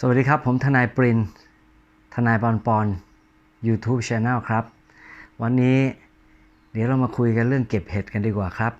สวัสดีครับ ผมทนายปริน ทนายปอนปอน YouTube Channel ครับ วันนี้เดี๋ยวเรามาคุยกันเรื่องเก็บเห็ดกันดีกว่าครับ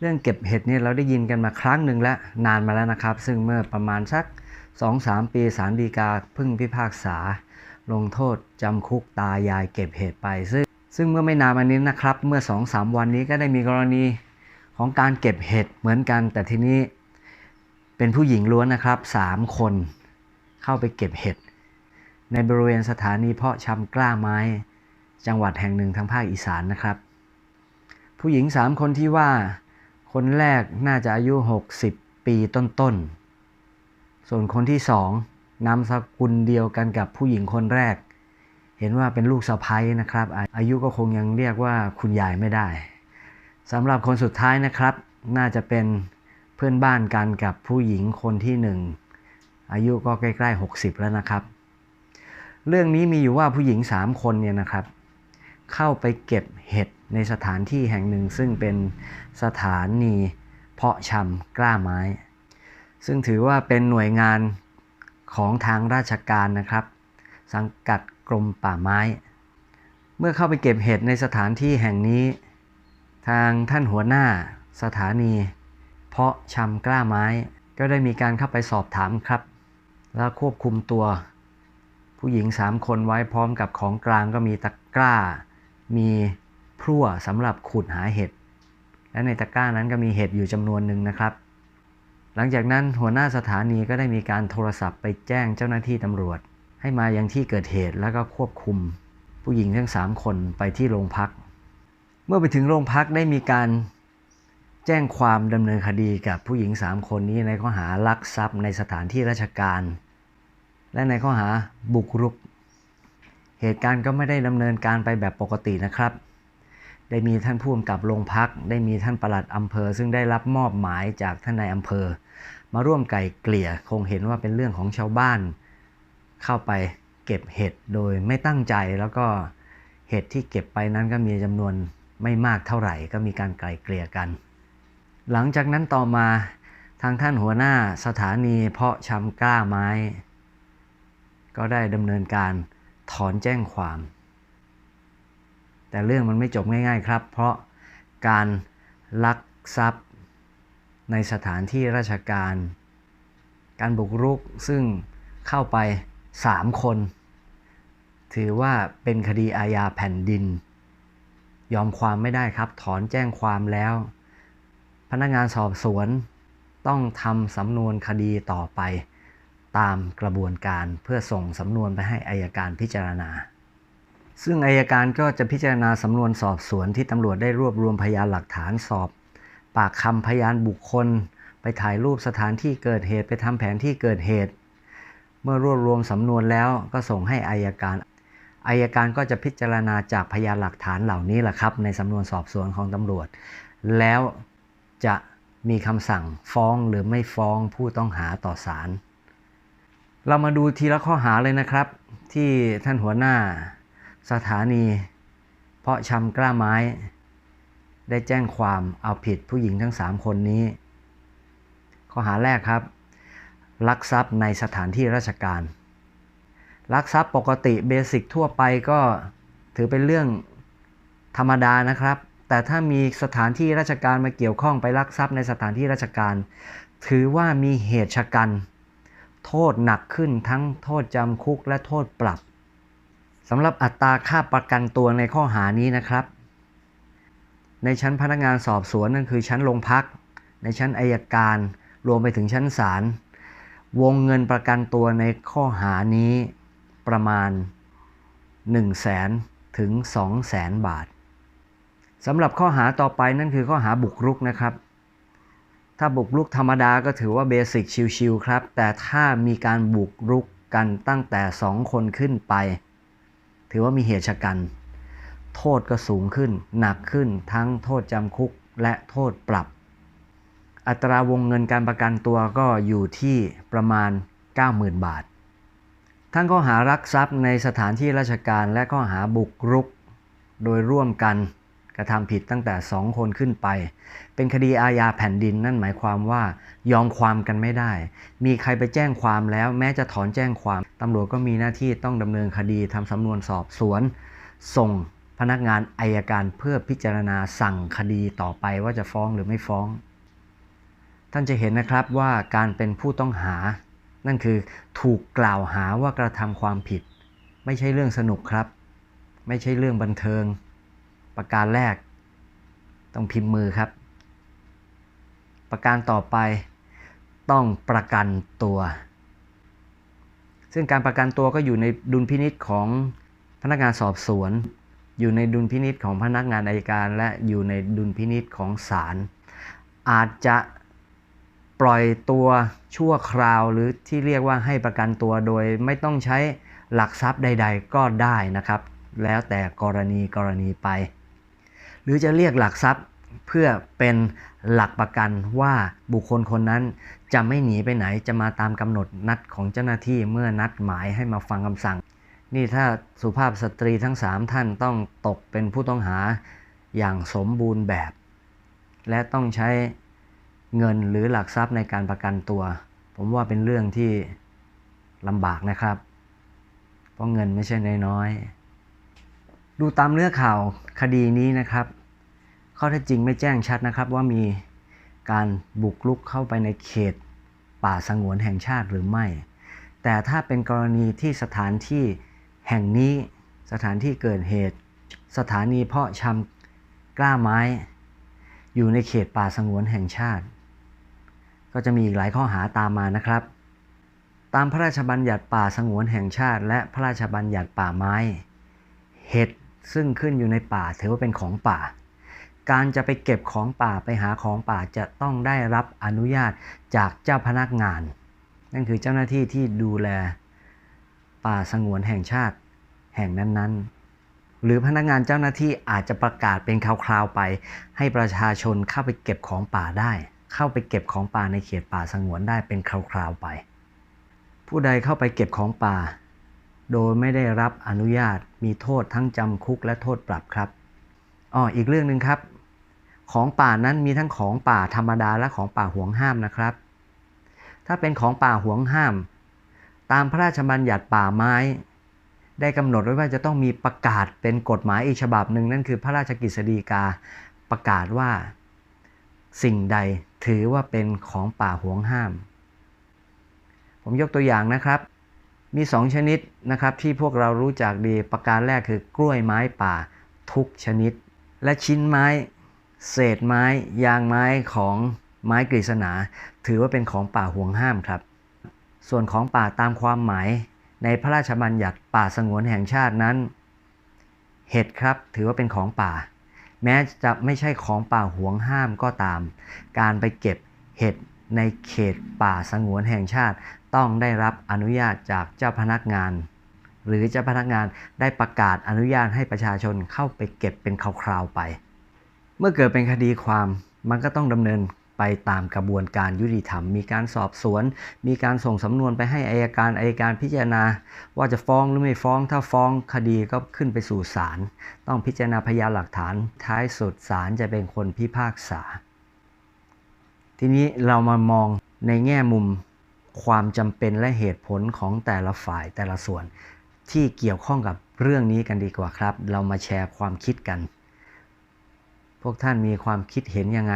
เรื่องเก็บเห็ดเนี่ยเราได้ยินกันมาครั้งหนึ่งแล้วนานมาแล้วนะครับ ซึ่งเมื่อประมาณสัก 2-3 ปีศาลฎีกาเพึ่งพิพากษา ลงโทษจำคุกตายายเก็บเห็ดไป ซึ่งซึ่งเมื่อไม่นานมานี้นะครับ เมื่อ 2-3 วันนี้ก็ได้มีกรณีของการเก็บเห็ดเหมือนกัน แต่ทีนี้เป็นผู้หญิงล้วนนะครับ 3 คน เข้าไปเก็บเห็ด ในบริเวณสถานีเพาะชำกล้าไม้ จังหวัดแห่งหนึ่งทางภาคอีสานนะครับ ผู้หญิง3คนที่ว่า คนแรกน่าจะอายุ 60 ปีต้นๆ ส่วนคนที่สองนามสกุลเดียวกันกับผู้หญิงคนแรก เห็นว่าเป็นลูกสะใภ้นะครับ อายุก็คงยังเรียกว่าคุณยายไม่ได้สำหรับคนสุดท้ายนะครับ น่าจะเป็นเพื่อนบ้านกันกับผู้หญิงคนที่หนึ่ง อายุก็ใกล้ๆ 60 แล้วนะครับ เรื่องนี้มีอยู่ว่าผู้หญิง 3 คนเนี่ยนะครับ เข้าไปเก็บเห็ดในสถานที่แห่งหนึ่ง ซึ่งเป็นสถานีเพาะชำกล้าไม้ ซึ่งถือว่าเป็นหน่วยงานของทางราชการนะครับ สังกัดกรมป่าไม้ เมื่อเข้าไปเก็บเห็ดในสถานที่แห่งนี้ ทางท่านหัวหน้าสถานี เพาะชำกล้าไม้ก็ได้มีการเข้าไปสอบถามครับ แล้วควบคุมตัว ผู้หญิง3คนไว้พร้อมกับของกลางก็มีตะกร้า มีพลั่วสำหรับขุดหาเห็ด และในตะกร้านั้นก็มีเห็ดอยู่จำนวนหนึ่งนะครับ หลังจากนั้นหัวหน้าสถานีก็ได้มีการโทรศัพท์ไปแจ้งเจ้าหน้าที่ตำรวจ ให้มายังที่เกิดเหตุแล้วก็ควบคุม ผู้หญิงทั้ง3คนไปที่โรงพัก เมื่อไปถึงโรงพักได้มีการ แจ้งความดำเนินคดีกับผู้หญิง 3 คนนี้ในข้อหาลักทรัพย์ในสถานที่ราชการ และในข้อหาบุกรุก เหตุการณ์ก็ไม่ได้ดำเนินการไปแบบปกตินะครับ ได้มีท่านผู้กำกับโรงพัก ได้มีท่านปลัดอำเภอ ซึ่งได้รับมอบหมายจากท่านนายอำเภอ มาร่วมไก่เกลี่ยคงเห็นว่าเป็นเรื่องของชาวบ้าน เข้าไปเก็บเห็ดโดยไม่ตั้งใจแล้วก็เห็ดที่เก็บไปนั้นก็มีจำนวนไม่มากเท่าไหร่ ก็มีการไกล่เกลี่ยกัน หลังจากนั้นต่อมาทางท่านหัวหน้าสถานีเพาะชำกล้าไม้ ก็ได้ดำเนินการถอนแจ้งความ แต่เรื่องมันไม่จบง่ายๆครับ เพราะการลักทรัพย์ในสถานที่ราชการ การบุกรุกซึ่งเข้าไป 3 คน ถือว่าเป็นคดีอาญาแผ่นดิน ยอมความไม่ได้ครับ ถอนแจ้งความแล้ว พนักงานสอบสวนต้องทำสำนวนคดีต่อไปตามกระบวนการเพื่อส่งสำนวนไปให้อายการพิจารณา ซึ่งอายการก็จะพิจารณาสำนวนสอบสวนที่ตำรวจได้รวบรวมพยานหลักฐานสอบ ปากคำพยานบุคคล ไปถ่ายรูปสถานที่เกิดเหตุไปทำแผนที่เกิดเหตุ เมื่อรวบรวมสำนวนแล้วก็ส่งให้อายการอายการก็จะพิจารณาจากพยานหลักฐานเหล่านี้แหละครับ ในสำนวนสอบสวนของตำรวจ แล้ว จะมีคำสั่งฟ้องหรือไม่ฟ้องผู้ต้องหาต่อศาล เรามาดูทีละข้อหาเลยนะครับ ที่ท่านหัวหน้าสถานี เพาะชำกล้าไม้ ได้แจ้งความเอาผิดผู้หญิงทั้ง 3 คนนี้ ข้อหาแรกครับ ลักทรัพย์ในสถานที่ราชการ ลักทรัพย์ปกติเบสิกทั่วไปก็ถือเป็นเรื่องธรรมดานะครับ แต่ถ้ามีสถานที่ราชการมาเกี่ยวข้องไปลักทรัพย์ในสถานที่ราชการ ถือว่ามีเหตุชะกัน โทษหนักขึ้นทั้งโทษจำคุกและโทษปรับสำหรับอัตราค่าประกันตัวในข้อหานี้นะครับ ในชั้นพนักงานสอบสวนนั่นคือชั้นโรงพัก ในชั้นอายการ รวมไปถึงชั้นศาลวงเงินประกันตัวในข้อหานี้ประมาณ 1 0 0 0 0แสนถึง 2 0 0แสนบาท สำหรับข้อหาต่อไปนั่นคือข้อหาบุกรุกนะครับ ถ้าบุกรุกธรรมดาก็ถือว่าเบสิกชิวๆครับ แต่ถ้ามีการบุกรุกกันตั้งแต่ 2 คนขึ้นไป ถือว่ามีเหตุชะกัน โทษก็สูงขึ้น หนักขึ้นทั้งโทษจำคุกและโทษปรับ อัตราวงเงินการประกันตัวก็อยู่ที่ประมาณ 90,000 บาท ทั้งข้อหารักทรัพย์ในสถานที่ราชการและข้อหาบุกรุก โดยร่วมกัน ระทำผิดตั้งแต่ 2 คนขึ้นไป เป็นคดีอาญาแผ่นดินนั่นหมายความว่า ยอมความกันไม่ได้ มีใครไปแจ้งความแล้ว แม้จะถอนแจ้งความตำรวจก็มีหน้าที่ต้องดำเนินคดีทำสำนวนสอบสวน ส่งพนักงานอายการเพื่อพิจารณาสั่งคดีต่อไปว่าจะฟ้องหรือไม่ฟ้อง ท่านจะเห็นนะครับว่าการเป็นผู้ต้องหา นั่นคือถูกกล่าวหาว่ากระทำความผิด ไม่ใช่เรื่องสนุกครับ ไม่ใช่เรื่องบันเทิง ประการแรก ต้องพิมพ์มือครับ ประการต่อไปต้องประกันตัว ซึ่งการประกันตัวก็อยู่ในดุลพินิษของพนักงานสอบสวน อยู่ในดุลพินิษของพนักงานอายการ และอยู่ในดุลพินิษของศาลอาจจะปล่อยตัวชั่วคราวหรือที่เรียกว่าให้ประกันตัวโดยไม่ต้องใช้หลักทรัพย์ใด ๆ ก็ได้นะครับ แล้วแต่กรณีกรณีไป รือจะเรียกหลักทรัพย์เพื่อเป็นหลักประกันว่าบุคคลคนนั้นจะไม่หนีไปไหนจะมาตามกำหนดนัดของเจ้าหน้าที่เมื่อนัดหมายให้มาฟังคำสั่ง นี่ถ้าสุภาพสตรีทั้ง 3 ท่านต้องตกเป็นผู้ต้องหาอย่างสมบูรณ์แบบ และต้องใช้เงินหรือหลักทรัพย์ในการประกันตัว ผมว่าเป็นเรื่องที่ลำบากนะครับ เพราะเงินไม่ใช่น้อยๆดูตามเนื้อข่าวคดีนี้นะครับ ข้อเท็จจริงไม่แจ้งชัดนะครับว่ามีการบุกลุกเข้าไปในเขตป่าสงวนแห่งชาติหรือไม่ แต่ถ้าเป็นกรณีที่สถานที่แห่งนี้สถานที่เกิดเหตุ สถานีเพาะชำกล้าไม้ อยู่ในเขตป่าสงวนแห่งชาติ ก็จะมีอีกหลายข้อหาตามมานะครับ ตามพระราชบัญญัติป่าสงวนแห่งชาติ และพระราชบัญญัติป่าไม้ เห็ดซึ่งขึ้นอยู่ในป่าถือว่าเป็นของป่า การจะไปเก็บของป่าไปหาของป่าจะต้องได้รับอนุญาตจากเจ้าพนักงาน นั่นคือเจ้าหน้าที่ที่ดูแลป่าสงวนแห่งชาติแห่งนั้นๆ หรือพนักงานเจ้าหน้าที่อาจจะประกาศเป็นคราวๆไป ให้ประชาชนเข้าไปเก็บของป่าได้ เข้าไปเก็บของป่าในเขตป่าสงวนได้เป็นคราวๆไป ผู้ใดเข้าไปเก็บของป่า โดยไม่ได้รับอนุญาตมีโทษทั้งจำคุกและโทษปรับครับอ๋ออีกเรื่องหนึ่งครับ ของป่านั้นมีทั้งของป่าธรรมดาและของป่าห่วงห้ามนะครับ ถ้าเป็นของป่าห่วงห้าม ตามพระราชบัญญัติป่าไม้ ได้กำหนดไว้ว่าจะต้องมีประกาศเป็นกฎหมายอีกฉบับหนึ่งนั่นคือพระราชกฤษฎีกาประกาศว่า สิ่งใดถือว่าเป็นของป่าห่วงห้าม ผมยกตัวอย่างนะครับมี 2 ชนิดนะครับที่พวกเรารู้จักดีประการแรกคือกล้วยไม้ป่าทุกชนิด และชิ้นไม้ เศษไม้ยางไม้ของไม้กฤษณา ถือว่าเป็นของป่าห่วงห้ามครับ ส่วนของป่าตามความหมาย ในพระราชบัญญัติป่าสงวนแห่งชาตินั้น เห็ดครับถือว่าเป็นของป่า แม้จะไม่ใช่ของป่าห่วงห้ามก็ตาม การไปเก็บเห็ดในเขตป่าสงวนแห่งชาติ ต้องได้รับอนุญาตจากเจ้าพนักงาน หรือเจ้าพนักงานได้ประกาศอนุญาตให้ประชาชนเข้าไปเก็บเป็นคราวๆไป เมื่อเกิดเป็นคดีความมันก็ต้องดำเนินไปตามกระบวนการยุติธรรม มีการสอบสวน มีการส่งสำนวนไปให้อายการอายการพิจารณา ว่าจะฟ้องหรือไม่ฟ้อง ถ้าฟ้องคดีก็ขึ้นไปสู่ศาล ต้องพิจารณาพยานหลักฐาน ท้ายสุดศาลจะเป็นคนพิพากษา ทีนี้เรามามองในแง่มุมความจำเป็นและเหตุผลของแต่ละฝ่ายแต่ละส่วน ที่เกี่ยวข้องกับเรื่องนี้กันดีกว่าครับ เรามาแชร์ความคิดกัน พวกท่านมีความคิดเห็นยังไง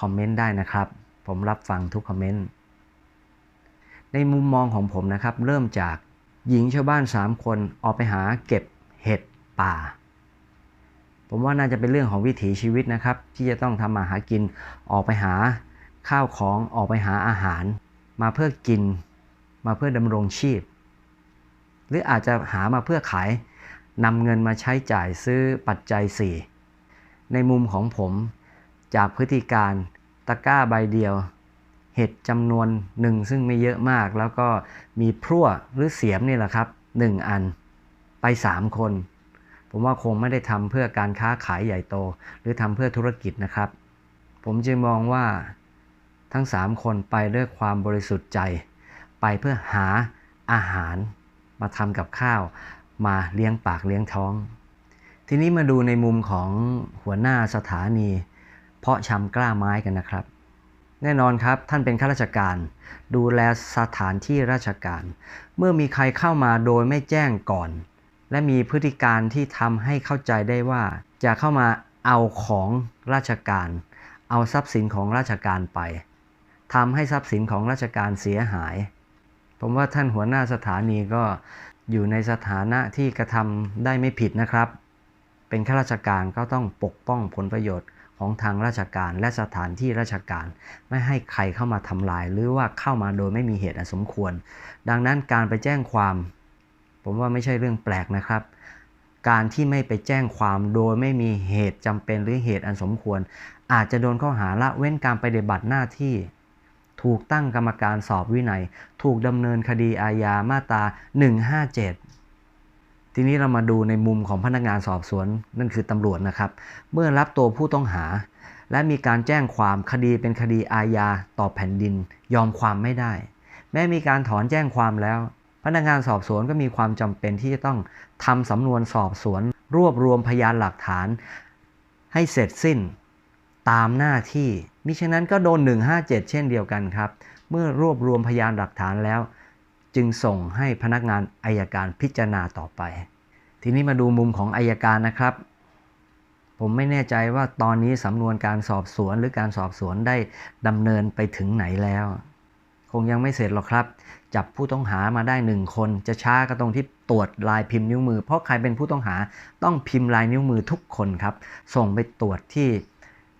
คอมเมนต์ได้นะครับ ผมรับฟังทุกคอมเมนต์ ในมุมมองของผมนะครับ เริ่มจากหญิงชาวบ้าน 3 คนออกไปหาเก็บเห็ดป่า ผมว่าน่าจะเป็นเรื่องของวิถีชีวิตนะครับ ที่จะต้องทำมาหากินออกไปหาข้าวของออกไปหาอาหาร มาเพื่อกิน มาเพื่อดำรงชีพ หรืออาจจะหามาเพื่อขายนำเงินมาใช้จ่ายซื้อปัจจัย4 ในมุมของผม จากพฤติการตะกร้าใบเดียว เห็ดจำนวนหนึ่งซึ่งไม่เยอะมาก แล้วก็มีพรั่วหรือเสียมนี่แหละครับ1อันไป 3 คน ผมว่าคงไม่ได้ทำเพื่อการค้าขายใหญ่โต หรือทำเพื่อธุรกิจนะครับ ผมจึงมองว่าทั้ง 3 คนไปด้วยความบริสุทธิ์ใจ ไปเพื่อหาอาหารมาทำกับข้าว มาเลี้ยงปากเลี้ยงท้อง ทีนี้มาดูในมุมของหัวหน้าสถานี เพาะชำกล้าไม้กันนะครับ แน่นอนครับท่านเป็นข้าราชการ ดูแลสถานที่ราชการ เมื่อมีใครเข้ามาโดยไม่แจ้งก่อน และมีพฤติการที่ทำให้เข้าใจได้ว่า จะเข้ามาเอาของราชการ เอาทรัพย์สินของราชการไปทำให้ทรัพย์สินของราชการเสียหาย ผมว่าท่านหัวหน้าสถานีก็อยู่ในสถานะที่กระทำได้ไม่ผิดนะครับ เป็นข้าราชการก็ต้องปกป้องผลประโยชน์ของทางราชการและสถานที่ราชการ ไม่ให้ใครเข้ามาทำลาย หรือว่าเข้ามาโดยไม่มีเหตุอันสมควร ดังนั้นการไปแจ้งความ ผมว่าไม่ใช่เรื่องแปลกนะครับ การที่ไม่ไปแจ้งความโดยไม่มีเหตุจำเป็นหรือเหตุอันสมควร อาจจะโดนข้อหาละเว้นการปฏิบัติหน้าที่ ถูกตั้งกรรมการสอบวินัย ถูกดำเนินคดีอาญามาตรา 157 ทีนี้เรามาดูในมุมของพนักงานสอบสวนนั่นคือตำรวจนะครับ เมื่อรับตัวผู้ต้องหา และมีการแจ้งความคดีเป็นคดีอาญาต่อแผ่นดิน ยอมความไม่ได้ แม้มีการถอนแจ้งความแล้ว พนักงานสอบสวนก็มีความจำเป็นที่จะต้องทำสำนวนสอบสวน รวบรวมพยานหลักฐาน ให้เสร็จสิ้นตามหน้าที่มิฉะนั้นก็โดน 157 เช่นเดียวกันครับ เมื่อรวบรวมพยานหลักฐานแล้ว จึงส่งให้พนักงานอายการพิจารณาต่อไป ทีนี้มาดูมุมของอายการนะครับ ผมไม่แน่ใจว่าตอนนี้สำนวนการสอบสวนหรือการสอบสวนได้ดำเนินไปถึงไหนแล้ว คงยังไม่เสร็จหรอกครับ จับผู้ต้องหามาได้หนึ่งคน จะช้าก็ตรงที่ตรวจลายพิมพ์นิ้วมือ เพราะใครเป็นผู้ต้องหาต้องพิมพ์ลายนิ้วมือทุกคนครับ ส่งไปตรวจที่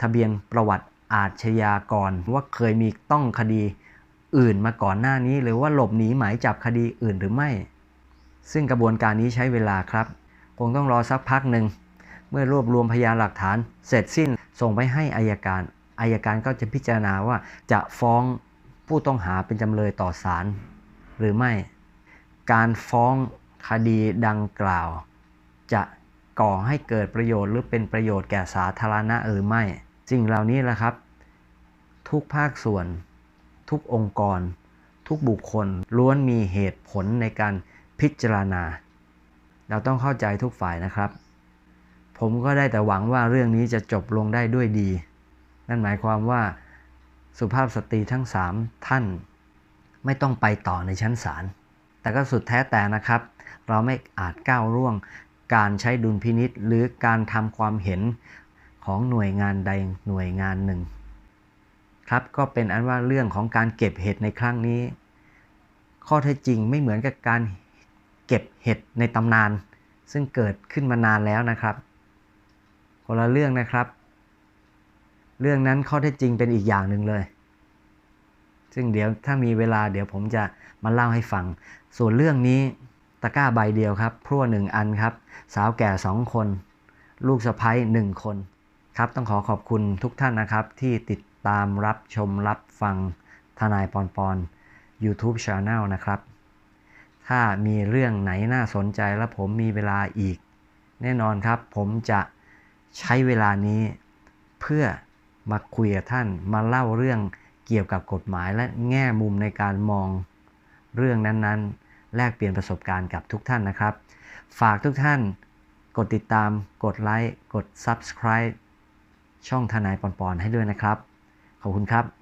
ทะเบียนประวัติอาชญากรว่าเคยมีต้องคดี อื่นมาก่อนหน้านี้ หรือว่าหลบหนีหมายจับคดีอื่นหรือไม่ ซึ่งกระบวนการนี้ใช้เวลาครับ คงต้องรอสักพักหนึ่ง เมื่อรวบรวมพยานหลักฐาน เสร็จสิ้นส่งไปให้อายการ อายการก็จะพิจารณาว่าจะฟ้องผู้ต้องหาเป็นจำเลยต่อศาลหรือไม่ การฟ้องคดีดังกล่าว จะก่อให้เกิดประโยชน์หรือเป็นประโยชน์แก่สาธารณะหรือไม่ สิ่งเหล่านี้แหละครับ ทุกภาคส่วน ทุกองค์กร ทุกบุคคลล้วนมีเหตุผลในการพิจารณา เราต้องเข้าใจทุกฝ่ายนะครับ ผมก็ได้แต่หวังว่าเรื่องนี้จะจบลงได้ด้วยดี นั่นหมายความว่าสุภาพสตรีทั้งสามท่าน ไม่ต้องไปต่อในชั้นศาล แต่ก็สุดแท้แต่นะครับ เราไม่อาจก้าวล่วงการใช้ดุลพินิษหรือการทำความเห็นของหน่วยงานใดหน่วยงานหนึ่ง ครับก็เป็นอันว่าเรื่องของการเก็บเห็ดในครั้งนี้ ข้อเท็จจริงไม่เหมือนกับการเก็บเห็ดในตำนาน ซึ่งเกิดขึ้นมานานแล้วนะครับคนละเรื่องนะครับ เรื่องนั้นข้อเท็จจริงเป็นอีกอย่างหนึ่งเลย ซึ่งเดี๋ยวถ้ามีเวลาเดี๋ยวผมจะมาเล่าให้ฟัง ส่วนเรื่องนี้ตะกร้าใบเดียวครับพรั่วหนึ่งอันครับ สาวแก่สองคน ลูกสะพ้ยหนึ่งคนครับ ต้องขอขอบคุณทุกท่านนะครับที่ติด ตามรับชมรับฟังทนายปอนปอน YouTube Channel นะครับ ถ้ามีเรื่องไหนน่าสนใจและผมมีเวลาอีก แน่นอนครับ ผมจะใช้เวลานี้เพื่อมาคุยกับท่านมาเล่าเรื่องเกี่ยวกับกฎหมายและแง่มุมในการมองเรื่องนั้นๆ แลกเปลี่ยนประสบการณ์กับทุกท่านนะครับ ฝากทุกท่านกดติดตาม กดไลค์ กด Subscribe ช่องทนายปอนปอนให้ด้วยนะครับ ขอบคุณครับ